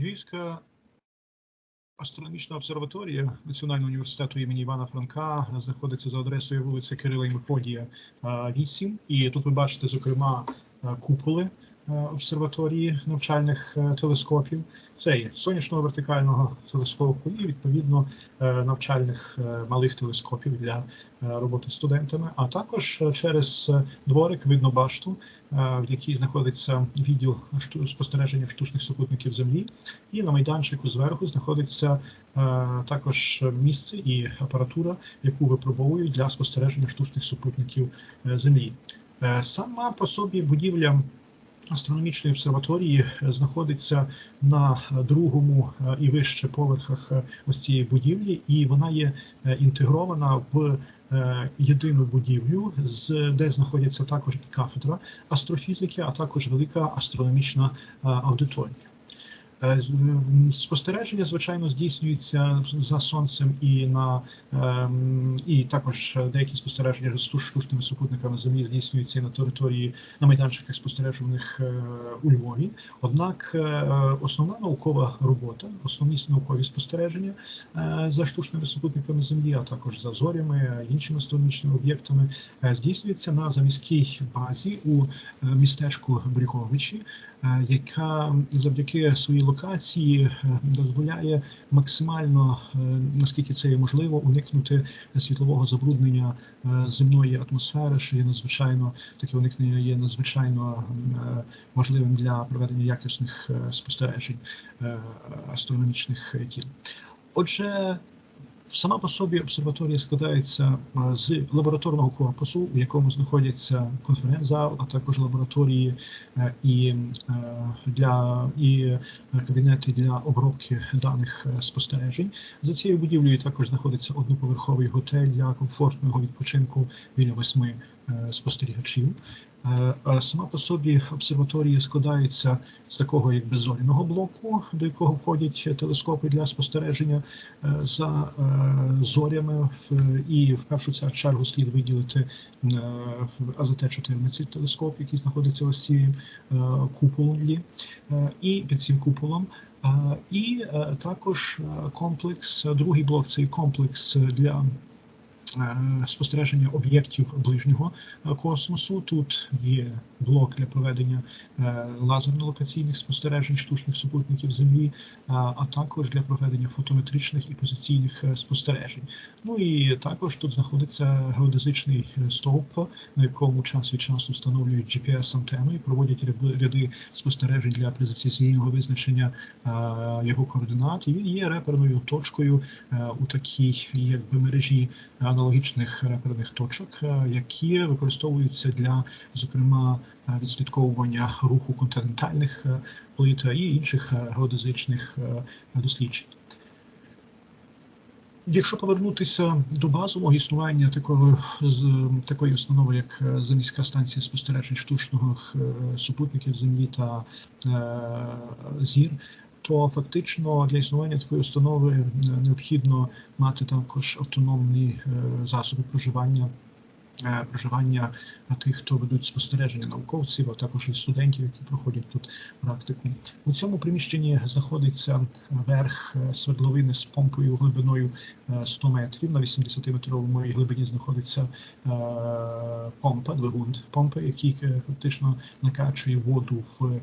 Львівська астрономічна обсерваторія Національного університету імені Івана Франка знаходиться за адресою вулиці Кирила і Мефодія, 8. І тут ви бачите, зокрема, куполи обсерваторії навчальних телескопів. Це є сонячного вертикального телескопу і відповідно навчальних малих телескопів для роботи студентами. А також через дворик видно башту, в якій знаходиться відділ спостереження штучних супутників Землі, і на майданчику зверху знаходиться також місце і апаратура, яку випробовують для спостереження штучних супутників Землі. Сама по собі будівля астрономічної обсерваторії знаходиться на другому і вище поверхах ось цієї будівлі, і вона є інтегрована в єдину будівлю, де знаходяться також і кафедра астрофізики, а також велика астрономічна аудиторія. Е, спостереження, звичайно, здійснюється за сонцем і на ем, і також деякі спостереження з штучними супутниками землі здійснюються на території на майданчиках спостережуваних е, у Львові. Однак е, основна наукова робота, основні наукові спостереження за штучними супутниками землі, а також за зорями, іншими астрономічними об'єктами, здійснюється на заміській базі у містечку Бріговичі, яка завдяки своїй локації е, дозволяє максимально, е, наскільки це є можливо, уникнути світлового забруднення е, земної атмосфери, що є надзвичайно таке уникнення є надзвичайно важливим для проведення якісних спостережень астрономічних тіл. Отже, Сама по собі обсерваторія складається з лабораторного корпусу, у якому знаходяться конференц-зал, а також лабораторії е, і е, для і кабінети для обробки даних е, спостережень. За цією будівлею також знаходиться одноповерховий готель для комфортного відпочинку біля восьми спостерігачів. Е, сама по собі обсерваторія складається з такого якби зоряного блоку, до якого входять телескопи для спостереження е, за е, зорями, і в першу чергу слід виділити АЗТ-14 телескоп, який знаходиться ось цим куполом, і під цим куполом. І також комплекс, другий блок цей комплекс для Е, спостереження об'єктів ближнього е, космосу. Тут є блок для проведення е, лазерно-локаційних спостережень штучних супутників Землі, а також для проведення фотометричних і позиційних спостережень. Ну і також тут знаходиться геодезичний стовп, на якому час від часу встановлюють GPS-антенну і проводять ряди спостережень для прецизійного визначення його координат. І він є реперною точкою у такій якби мережі аналогічних реперних точок, е, які використовуються для, зокрема, е, відслідковування руху континентальних е, плит і інших геодезичних досліджень. Якщо повернутися до базового існування такого такої установи, як заміська станція спостережень штучного супутників Землі та зір, то фактично для існування такої установи е, необхідно мати також автономні е, засоби проживання. Е, проживання тих, хто ведуть спостереження науковців, а також і студентів, які проходять тут практику. У цьому приміщенні знаходиться верх свердловини з помпою глибиною 100 метрів. На 80-метровому глибині знаходиться помпа, двигун помпи, який фактично накачує воду в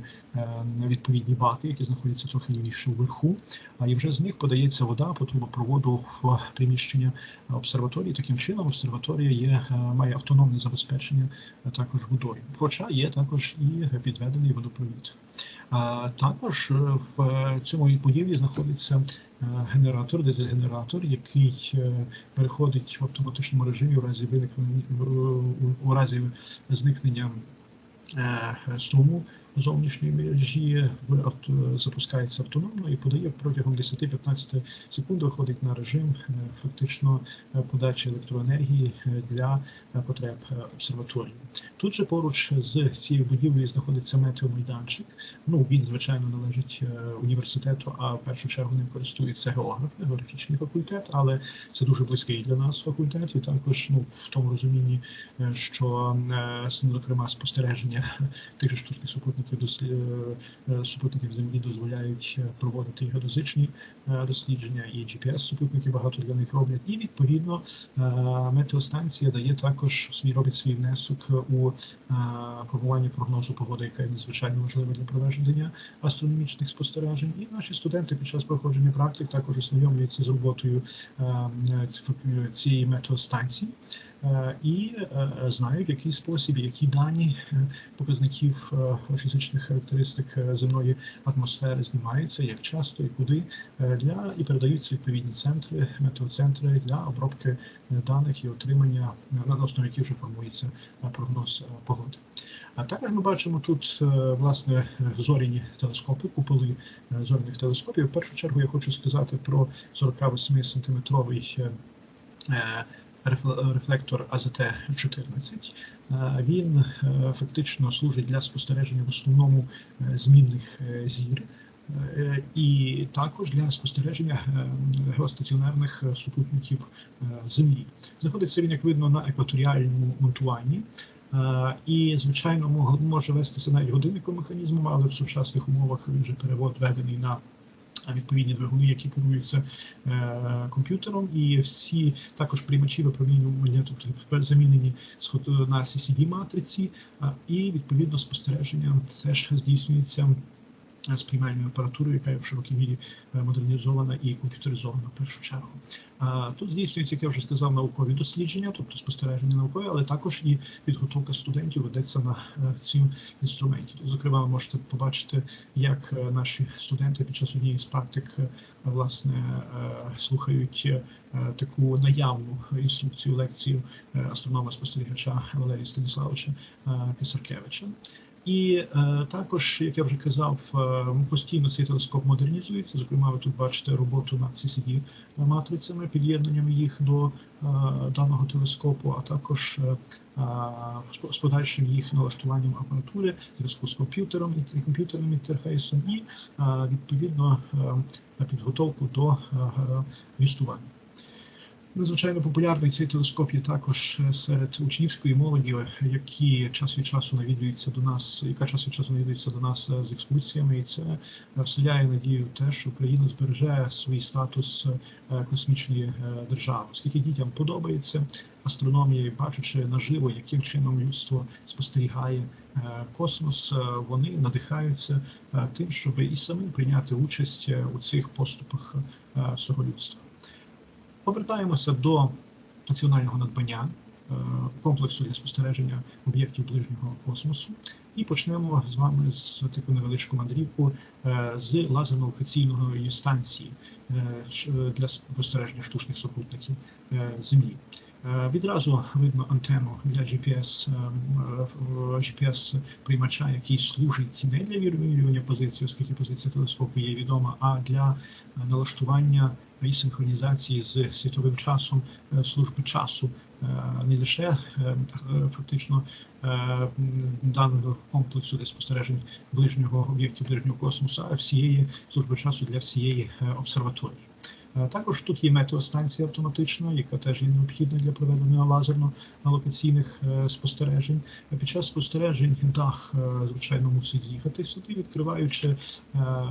відповідні баки, які знаходяться трохи лівіше вверху. А і вже з них подається вода по трубопроводу в приміщення обсерваторії. Таким чином, обсерваторія є має автономне забезпечення також водою. Хоча є також і підведений водопровід. А також в цьому будівлі знаходиться генератор, дизель-генератор, який е, переходить в автоматичному режимі у разі виникнення у разі зникнення е, струму зовнішньої мережі запускається автономно і подає протягом 10-15 секунд виходить на режим е, фактично е, подачі електроенергії е, для потреб обсерваторії. Тут же поруч з цією будівлею знаходиться метеомайданчик. Ну він звичайно належить університету, а в першу чергу ним користується географ, географічний факультет, але це дуже близький для нас факультет, і також ну в тому розумінні, що зокрема спостереження тих же штучних супутників супутників супутників землі дозволяють проводити геодезичні дослідження, і gps супутники багато для них роблять. І відповідно метеостанція дає також свій робить свій внесок у формування прогнозу погоди, яка є надзвичайно важлива для проведення астрономічних спостережень. І наші студенти під час проходження практик також ознайомлюються з роботою цієї метеостанції. Е, і е, знають, в який спосіб, які дані е, показників фізичних характеристик земної атмосфери знімаються, як часто і куди для і передаються відповідні центри, метеоцентри для обробки даних і отримання на основі яких вже формується прогноз погоди. А також ми бачимо тут власне зоряні телескопи, куполи зоряних телескопів. В першу чергу я хочу сказати про 48 сантиметровий рефлектор АЗТ-14. Е, він е, фактично служить для спостереження в основному е, змінних зір. І також для спостереження геостаціонарних супутників Землі. Знаходиться він, як видно, на екваторіальному монтуванні. І, звичайно, може вестися навіть годинником механізмом, але в сучасних умовах він вже перевод введений на відповідні двигуни, які керуються е, комп'ютером, і всі також приймачі випромінювання тут замінені на ccd матриці, і відповідно спостереження теж здійснюється з приймальною апаратурою, яка є в широкій мірі е, модернізована і комп'ютеризована в першу чергу. Тут здійснюється, як я вже сказав, наукові дослідження, тобто спостереження наукові, але також і підготовка студентів ведеться на е, цьому інструменті. Зокрема, ви можете побачити, як е, наші студенти під час однієї з практик власне слухають таку наявну інструкцію лекцію астронома спостерігача Валерія Станіславовича Писаркевича. І е, також, як я вже казав, е, постійно цей телескоп модернізується. Зокрема, ви тут бачите роботу над ccd матрицями, під'єднанням їх до е, даного телескопу, а також е, з подальшим їх налаштуванням апаратури, зв'язку з комп'ютером і комп'ютерним інтерфейсом, і е, відповідно е, підготовку до е, містування. Надзвичайно популярний цей телескоп є також е, серед учнівської молоді, які час від часу навідуються до нас, яка час від часу навідується до нас е, з екскурсіями, і це е, вселяє надію те, що Україна збереже свій статус космічної держави, оскільки дітям подобається астрономія, бачачи наживо, яким чином людство спостерігає космос, вони надихаються тим, щоб і самим прийняти участь у цих поступах всього людства. Повертаємося до національного надбання е, комплексу для спостереження об'єктів ближнього космосу і почнемо з вами з таку невеличку мандрівку е, з лазерно-локаційної станції е, для спостереження штучних супутників Землі. Відразу видно антенну для GPS GPS приймача, який служить не для вимірювання позиції, оскільки позиція телескопу є відома, а для налаштування і синхронізації з світовим часом е, служби часу е, не лише е, фактично даного комплексу для спостережень ближнього об'єктів ближнього космосу, а всієї служби часу для всієї обсерваторії. Е, також тут є метеостанція автоматична, яка теж є необхідна для проведення лазерно-локаційних е, спостережень. Під час спостережень дах, е, звичайно, мусить з'їхати сюди, відкриваючи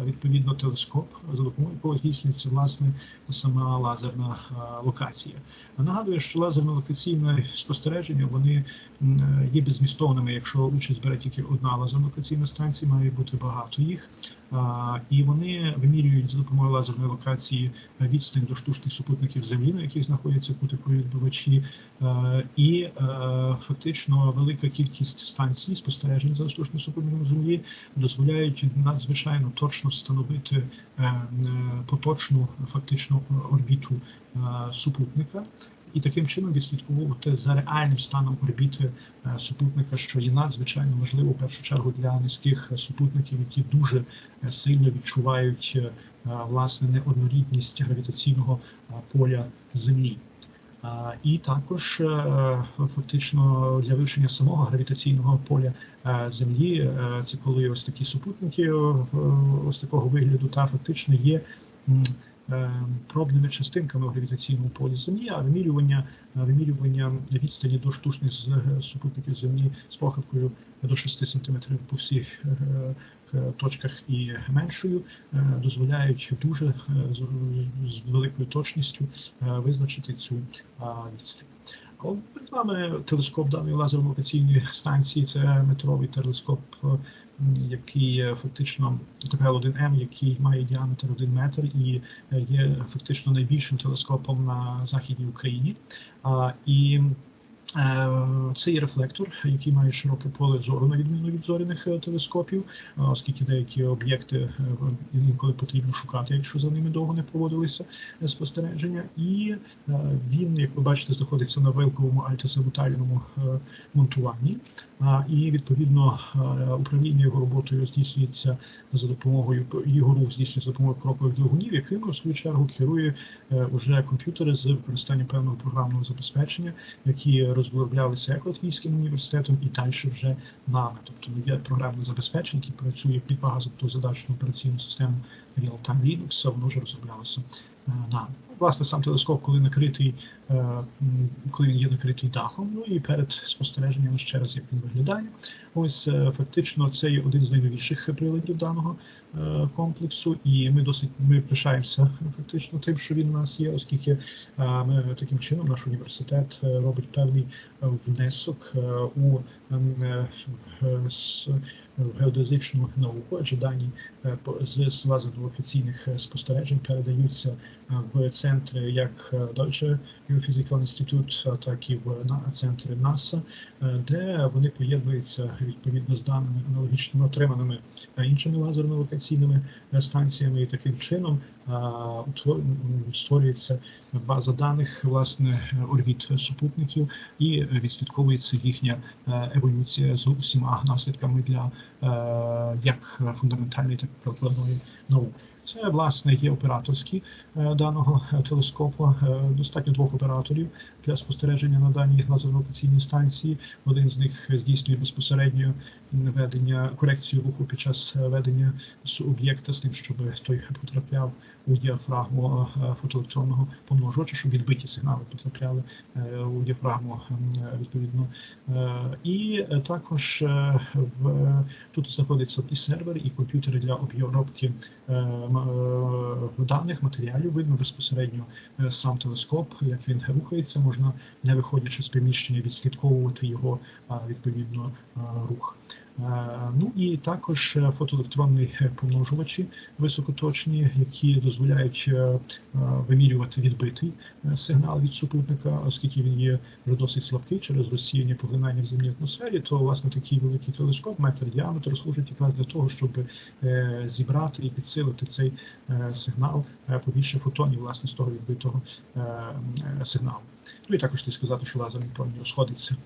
відповідно телескоп, за допомогою якого здійснюється власне сама лазерна локація. Нагадую, що лазерно-локаційне спостереження вони є безмістовними, якщо участь бере тільки одна лазерно-локаційна станція, має бути багато їх. І вони вимірюють за допомогою лазерної локації відстань до штучних супутників землі, на яких знаходяться кутикові відбивачі, і фактично велика кількість станцій спостережень за штучним супутником землі дозволяють надзвичайно точно встановити е, е, поточну фактично орбіту супутника і таким чином відслідковувати за реальним станом орбіти е, супутника, що є надзвичайно важливо в першу чергу для низьких супутників, які дуже е, сильно відчувають е, власне неоднорідність гравітаційного поля Землі. І також фактично для вивчення самого гравітаційного поля Землі, це коли ось такі супутники ось такого вигляду, та фактично є пробними частинками у гравітаційному полі Землі, а вимірювання вимірювання відстані до штучних супутників Землі з похибкою до 6 см по всіх точках і меншою дозволяють дуже з великою точністю визначити цю відстань. Перед вами телескоп даної лазерно-локаційної станції це метровий телескоп, який фактично ТПЛ-1М, який має діаметр 1 метр і є фактично найбільшим телескопом на західній Україні. І Е, це є рефлектор, який має широке поле зору, на відміну від зоряних е, телескопів, оскільки деякі об'єкти е, інколи потрібно шукати, якщо за ними довго не проводилися спостереження. І він, як ви бачите, знаходиться на великовому альтосабутальному монтуванні. І відповідно управління його роботою здійснюється за допомогою його рух здійснюється за допомогою крокових двигунів, якими в свою чергу керує уже комп'ютери з використанням певного програмного забезпечення, які розроблялися як Латвійським університетом і далі вже нами. Тобто є програмне забезпечення, яке працює під багатозадачну операційну систему Real-Time Linux, воно вже розроблялося е, нами. Власне, сам телескоп, коли накритий, е, коли він є накритий дахом, ну і перед спостереженням ще раз, як він виглядає. Ось е, фактично це є один з найновіших приладів даного комплексу, і ми досить ми пишаємося фактично тим, що він у нас є, оскільки е, ми таким чином наш університет е, робить певний внесок у геодезичну науку, адже дані з лазерно-офіційних спостережень передаються в центри як Deutsche Geophysical Institute, так і в центри НАСА, де вони поєднуються відповідно з даними аналогічно отриманими іншими лазерно локаційними е, станціями, і таким чином створюється база даних власне орбіт супутників і відслідковується їхня е, еволюція з усіма наслідками для е, як фундаментальної, так і прикладної науки. Це власне є операторські даного телескопу. Достатньо двох операторів для спостереження на даній лазерно-локаційній станції. Один з них здійснює безпосередньо ведення корекцію руху під час ведення з об'єкта з тим, щоб той потрапляв у діафрагму е, фотоелектронного помножувача, щоб відбиті сигнали потрапляли е, у діафрагму відповідно. Е, і також в тут знаходиться і сервер, і комп'ютери для обробки даних матеріалів. Видно безпосередньо сам телескоп, як він рухається, можна не виходячи з приміщення, відслідковувати його відповідно рух. Ну і також фотоелектронні помножувачі високоточні, які дозволяють е, вимірювати відбитий е, сигнал від супутника, оскільки він є вже досить слабкий через розсіяння поглинання в земній атмосфері, то власне такий великий телескоп, метр діаметр, служить якраз для того, щоб е, зібрати і підсилити цей сигнал побільше фотонів, власне, з того відбитого сигналу. Ну і також слід сказати, що лазерний промінь розходиться.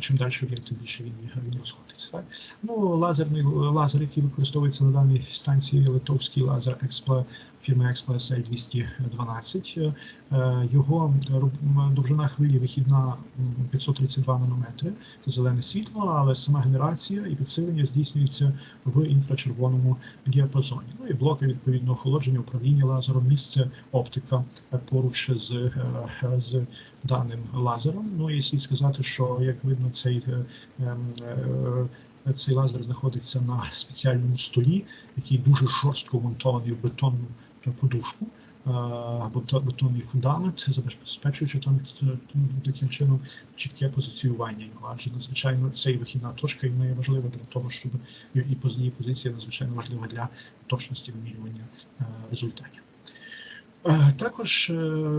Чим далі він, тим більше він, він розходиться. Так? Ну, лазерний лазер, який використовується на даній станції, литовський лазер Експла фірми Express 212. Е, його довжина хвилі вихідна 532 нанометри, це зелене світло, але сама генерація і підсилення здійснюється в інфрачервоному діапазоні. Ну і блоки відповідно охолодження, управління лазером, місце оптика поруч з е, з даним лазером. Ну і слід сказати, що як видно, цей е, ем, цей лазер знаходиться на спеціальному столі, який дуже жорстко монтований в бетонну подушку або бетонний фундамент, забезпечуючи там таким чином чітке позиціювання його. Адже надзвичайно це і вихідна точка і вона важлива для того, щоб і її позиція надзвичайно важлива для точності вимірювання результатів. Також е,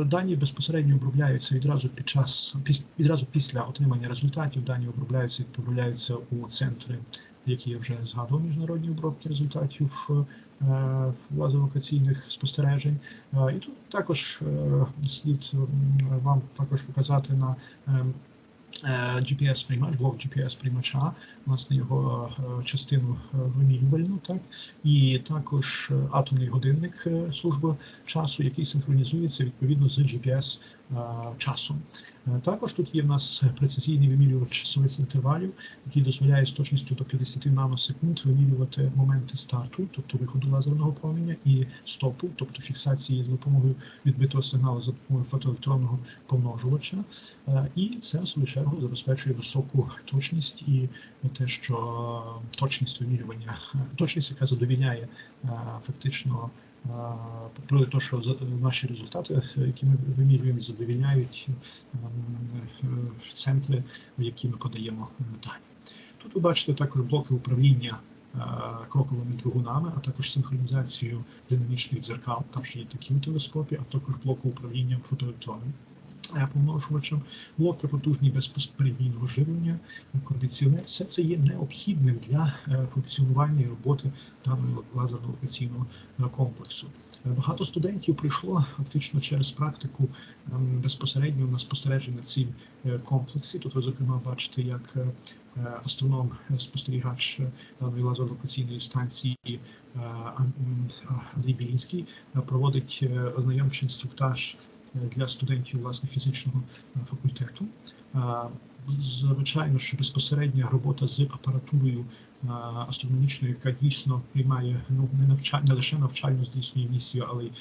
дані безпосередньо обробляються відразу під час відразу після отримання результатів. Дані обробляються відправляються у центри, які я вже згадував міжнародні обробки результатів Е, лазерокаційних спостережень. Е, і тут також е, слід вам також показати на GPS-приймач, блок GPS-приймача, власне, його частину вимірювальну, так. І також атомний годинник служби часу, який синхронізується відповідно з GPS часом. Також тут є в нас прецизійний вимірювач часових інтервалів, який дозволяє з точністю до 50 наносекунд вимірювати моменти старту, тобто виходу лазерного проміння, і стопу, тобто фіксації за допомогою відбитого сигналу за допомогою фотоелектронного помножувача. І це в свою чергу забезпечує високу точність і те, що точність вимірювання, точність, яка задовільняє фактично. Про те, що наші результати, які ми вимірюємо, задовільняють центри, в які ми подаємо дані. Тут ви бачите також блоки управління кроковими двигунами, а також синхронізацію динамічних дзеркал, там ще є такі у телескопі, а також блоки управління фотоелектроном. Помножувачем, блоки потужні безпосереднього живлення, кондиціонер, все це є необхідним для функціонування і роботи даного лазерно-локаційного комплексу. Багато студентів прийшло фактично через практику безпосередньо на спостереження цій комплексі. Тут ви зокрема бачите, як астроном-спостерігач даної лазерно-локаційної станції Андрій Білінський проводить ознайомчий інструктаж для студентів власне фізичного факультету. Звичайно, що безпосередня робота з апаратурою астрономічною, яка дійсно приймає ну не навчання, не лише навчальну здійснює місію, але й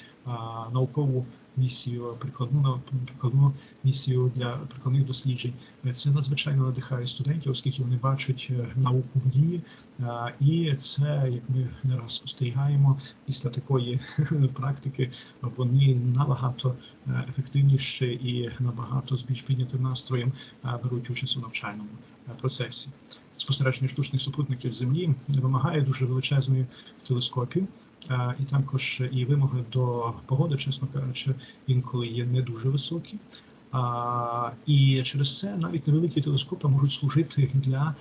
наукову місію, прикладну прикладну місію для прикладних досліджень. Це надзвичайно надихає студентів, оскільки вони бачать науку в дії, і це, як ми не раз спостерігаємо, після такої практики вони набагато ефективніше і набагато з більш піднятим настроєм беруть участь у навчальному процесі. Спостереження штучних супутників Землі вимагає дуже величезної телескопів. І також і вимоги до погоди, чесно кажучи, інколи є не дуже високі. І через це навіть невеликі телескопи можуть служити для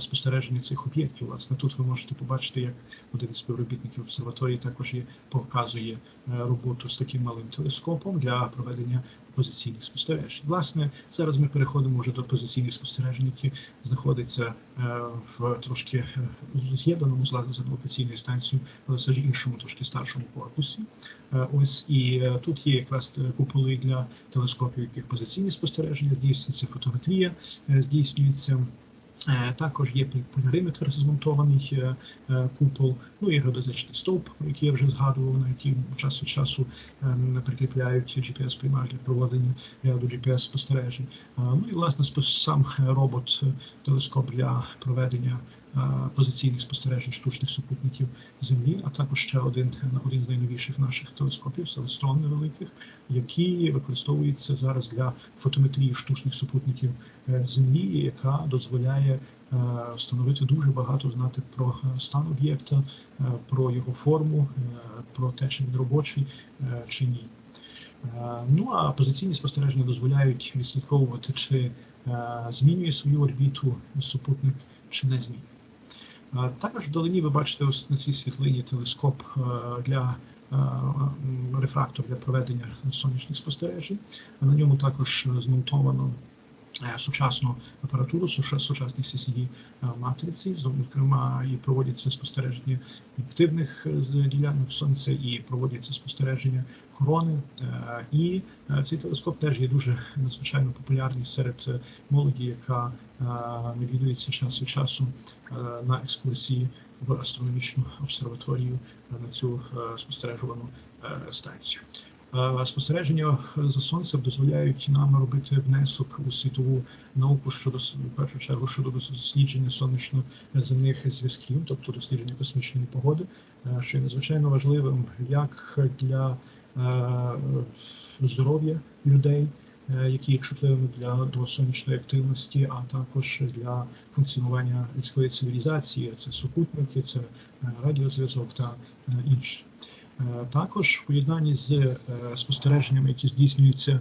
спостереження цих об'єктів. Власне, тут ви можете побачити, як один із співробітників обсерваторії також є показує роботу з таким малим телескопом для проведення позиційних спостережень. Власне, зараз ми переходимо вже до позиційних спостережень, які знаходяться в трошки з'єднаному з локаційною станцією, але все ж іншому, трошки старшому корпусі. Ось і тут є якраз куполи для телескопів, яких позиційні спостереження здійснюється, фотометрія здійснюється. Також є поліриметр змонтований купол, ну і геодезичний стовп, який я вже згадував, на який час від часу прикріпляють GPS-приймач для проведення ряду GPS-спостережень. Ну і власне сам робот телескоп для проведення позиційних спостережень штучних супутників Землі, а також ще один один з найновіших наших телескопів Селестрон невеликих, які використовуються зараз для фотометрії штучних супутників Землі, яка дозволяє встановити дуже багато знати про стан об'єкта, про його форму, про те, чи він робочий чи ні. Ну а позиційні спостереження дозволяють відслідковувати, чи змінює свою орбіту супутник, чи не змінює. Також вдалині ви бачите ось на цій світлині телескоп для рефрактор для проведення сонячних спостережень. На ньому також змонтовано сучасну апаратуру, сучасні CCD матриці, зокрема, і проводяться спостереження активних ділянок сонця, і проводяться спостереження корони. І цей телескоп теж є дуже надзвичайно популярний серед молоді, яка навідується час від часу на екскурсії в астрономічну обсерваторію на цю спостережувану станцію. Спостереження за сонцем дозволяють нам робити внесок у світову науку щодо в першу чергу щодо дослідження сонячно-земних зв'язків, тобто дослідження космічної погоди, що є надзвичайно важливим як для здоров'я людей, які є чутливими для до сонячної активності, а також для функціонування людської цивілізації. Це супутники, це радіозв'язок та інше. Також в поєднанні з спостереженнями, які здійснюються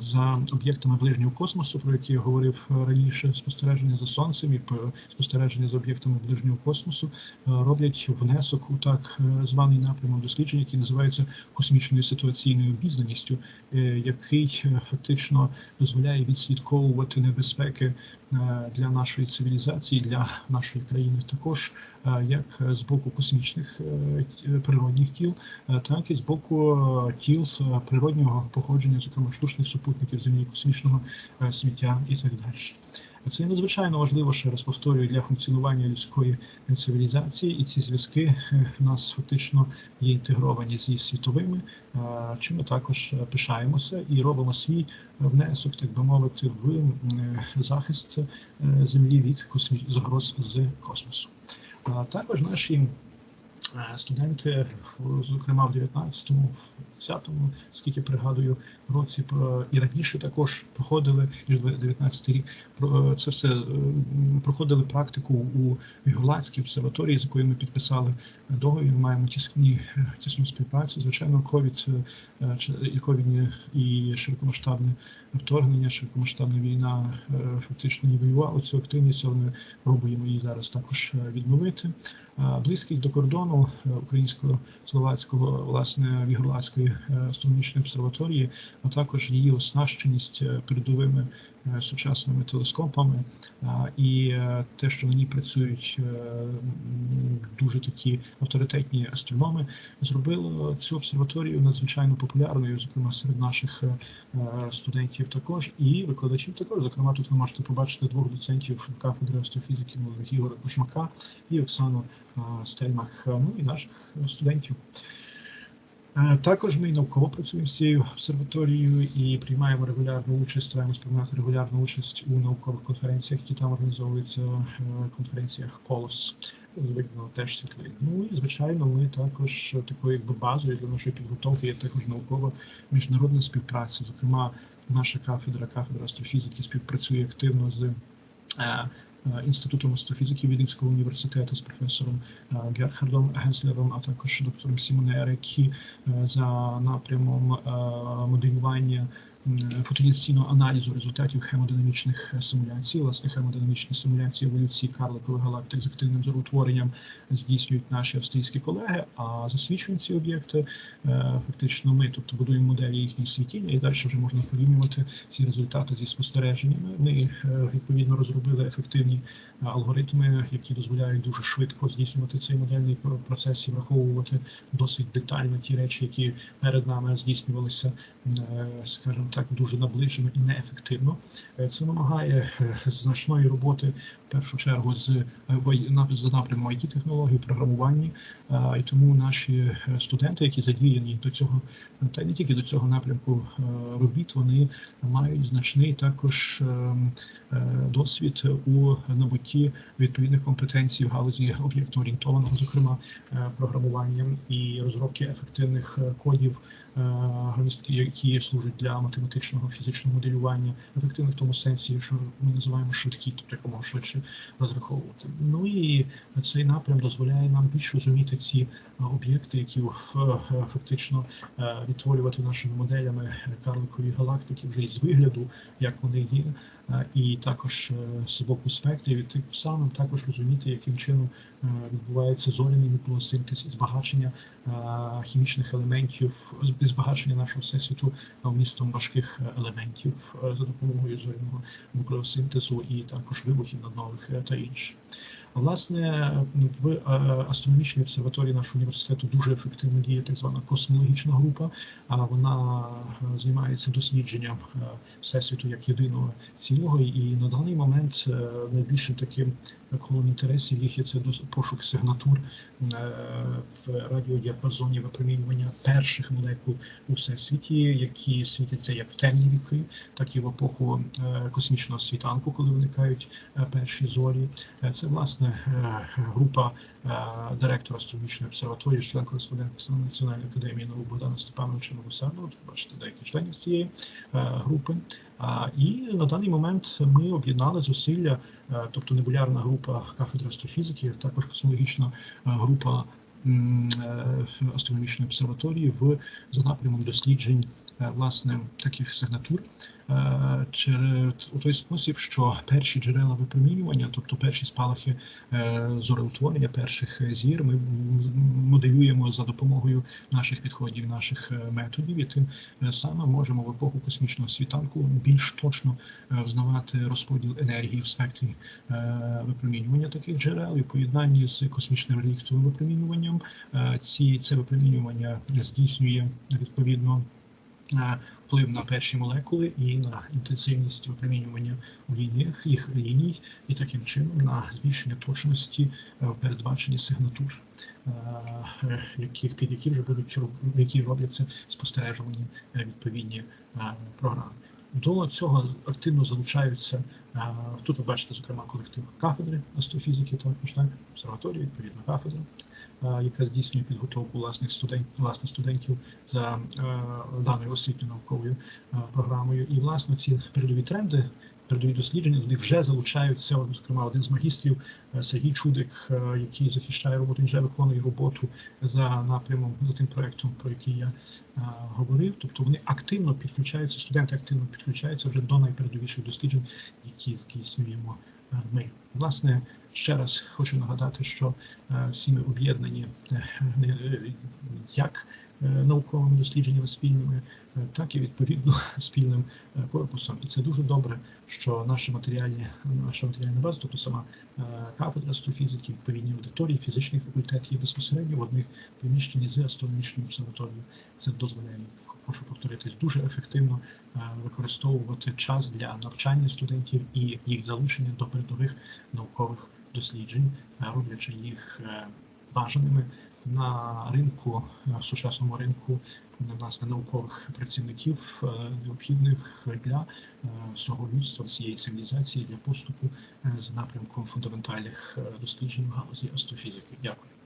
за об'єктами ближнього космосу, про які я говорив раніше, спостереження за сонцем і спостереження за об'єктами ближнього космосу, роблять внесок у так званий напрямок досліджень, який називається космічною ситуаційною обізнаністю, який фактично дозволяє відслідковувати небезпеки для нашої цивілізації, для нашої країни. Також як з боку космічних природних тіл, так і з боку тіл природнього походження, зокрема штучних супутників землі, космічного сміття і так далі. Це надзвичайно важливо, ще раз повторюю, для функціонування людської цивілізації, і ці зв'язки в нас фактично є інтегровані зі світовими, чим ми також пишаємося і робимо свій внесок, так би мовити, в захист землі від космі... загроз з космосу. А також наші студенти, зокрема в 19-му, в 20-му, скільки пригадую, році і раніше також проходили ніж 19 рік. це все е, проходили практику у Вігулацькій обсерваторії, з якою ми підписали договір. Маємо тісні тісну співпрацю. Звичайно, ковід і ковідні і широкомасштабне вторгнення, широкомасштабна війна е, фактично воювала цю активність, але ми пробуємо її зараз також відновити. Близькість до кордону е, українсько-словацького власне Вігулацької астрономічної обсерваторії а також її оснащеність е, передовими е, сучасними телескопами, і е, те, що на ній працюють дуже такі авторитетні астрономи, зробило цю обсерваторію надзвичайно популярною, зокрема серед наших студентів, також і викладачів. Також зокрема, тут ви можете побачити двох доцентів кафедри астрофізики Ігора Кушмака і Оксану Стельмах, ну і наших студентів. Е, також ми науково працюємо з цією обсерваторією і приймаємо регулярну участь, стараємось приймати регулярну участь у наукових конференціях, які там організовуються е, конференціях колос. Видно теж світлин. Ну і звичайно, ми також такою якби базою для нашої підготовки є також наукова міжнародна співпраця. Зокрема, наша кафедра, кафедра астрофізики співпрацює активно з. Е, інститутом астрофізики Віденського університету з професором е, Герхардом Генслером, а також доктором Сімонери, які е, за напрямом моделювання фотоінстанційного аналізу результатів хемодинамічних симуляцій. Власне, хемодинамічні симуляції еволюції карликових галактик з активним зороутворенням здійснюють наші австрійські колеги. А засвідчують ці об'єкти фактично ми, тобто будуємо моделі їхніх світіння, і далі вже можна порівнювати ці результати зі спостереженнями. Ми відповідно розробили ефективні алгоритми, які дозволяють дуже швидко здійснювати цей модельний процес і враховувати досить детально ті речі, які перед нами здійснювалися, скажімо так, дуже наближено і неефективно. Е, це вимагає е, значної роботи в першу чергу з е, за напрямом it технологій, програмуванні, і тому наші студенти, які задіяні до цього, та не тільки до цього напрямку робіт, вони мають значний також досвід у набутті відповідних компетенцій в галузі об'єктно орієнтованого, зокрема програмування і розробки ефективних кодів. Які служать для математичного фізичного моделювання, ефективних в тому сенсі, що ми називаємо швидкі, тобто якомога швидше розраховувати. Ну і цей напрям дозволяє нам більш розуміти ці об'єкти, які фактично е, відтворювати нашими моделями карликові галактики вже із вигляду, як вони є. І також з боку спектрів, і тим самим також розуміти, яким чином відбувається зоряний нуклеосинтез, збагачення хімічних елементів, збагачення нашого всесвіту вмістом важких елементів за допомогою зоряного нуклеосинтезу і також вибухів наднових та інше. Власне, в е, астрономічній обсерваторії нашого університету дуже ефективно діє так звана космологічна група. А вона е, займається дослідженням е, всесвіту як єдиного цілого. І на даний момент найбільшим таким колом інтересів їх є це пошук сигнатур в радіодіапазоні випромінювання перших молекул у всесвіті, які світяться як в темні віки, так і в епоху космічного світанку, коли виникають перші зорі. Це власне власне е, група е, директора астрономічної обсерваторії, член кореспондент Національної академії наук Богдана Степановича Новосадова. Тут бачите деякі членів цієї е, групи. І на даний момент ми об'єднали зусилля, тобто небулярна група кафедри астрофізики, також космологічна група астрономічної обсерваторії в за напрямом досліджень власне таких сигнатур у той спосіб, що перші джерела випромінювання, тобто перші спалахи е, зореутворення перших зір, ми моделюємо за допомогою наших підходів, наших е, методів, і тим е, самим можемо в епоху космічного світанку більш точно е, взнавати розподіл енергії в спектрі е, випромінювання таких джерел і в поєднанні з космічним реліктовим випромінюванням. е, Ці це випромінювання здійснює відповідно е, вплив на перші молекули і на інтенсивність випромінювання лініях їх ліній, і таким чином на збільшення точності е, в передбаченні сигнатур, е, е, яких під які вже будуть які робляться спостережувані е, відповідні е, програми. До цього активно залучаються тут. Ви бачите, зокрема, колектив кафедри астрофізики, також так, обсерваторії, відповідна кафедра, яка здійснює підготовку власних студентів, власних студентів за даною освітньо-науковою програмою. І власне ці передові тренди, передові дослідження туди вже залучаються. Зокрема, один з магістрів е, Сергій Чудик, е, який захищає роботу, він вже виконує роботу за напрямом за тим проектом, про який я е, говорив. Тобто вони активно підключаються, студенти активно підключаються вже до найпередовіших досліджень, які здійснюємо ми. Власне, ще раз хочу нагадати, що е, всі ми об'єднані е, е, як науковими дослідженнями спільними, так і відповідно спільним корпусом. І це дуже добре, що наші матеріальні, наша матеріальна база, тобто сама кафедра астрофізики, відповідні аудиторії, фізичний факультет є безпосередньо в одних приміщенні з астрономічною обсерваторією. Це дозволяє, хочу повторитись, дуже ефективно е, використовувати час для навчання студентів і їх залучення до передових наукових досліджень, е, роблячи їх е, бажаними на ринку, в сучасному ринку власне наукових працівників, необхідних для всього людства, всієї цивілізації для поступу за напрямком фундаментальних досліджень в галузі астрофізики. Дякую.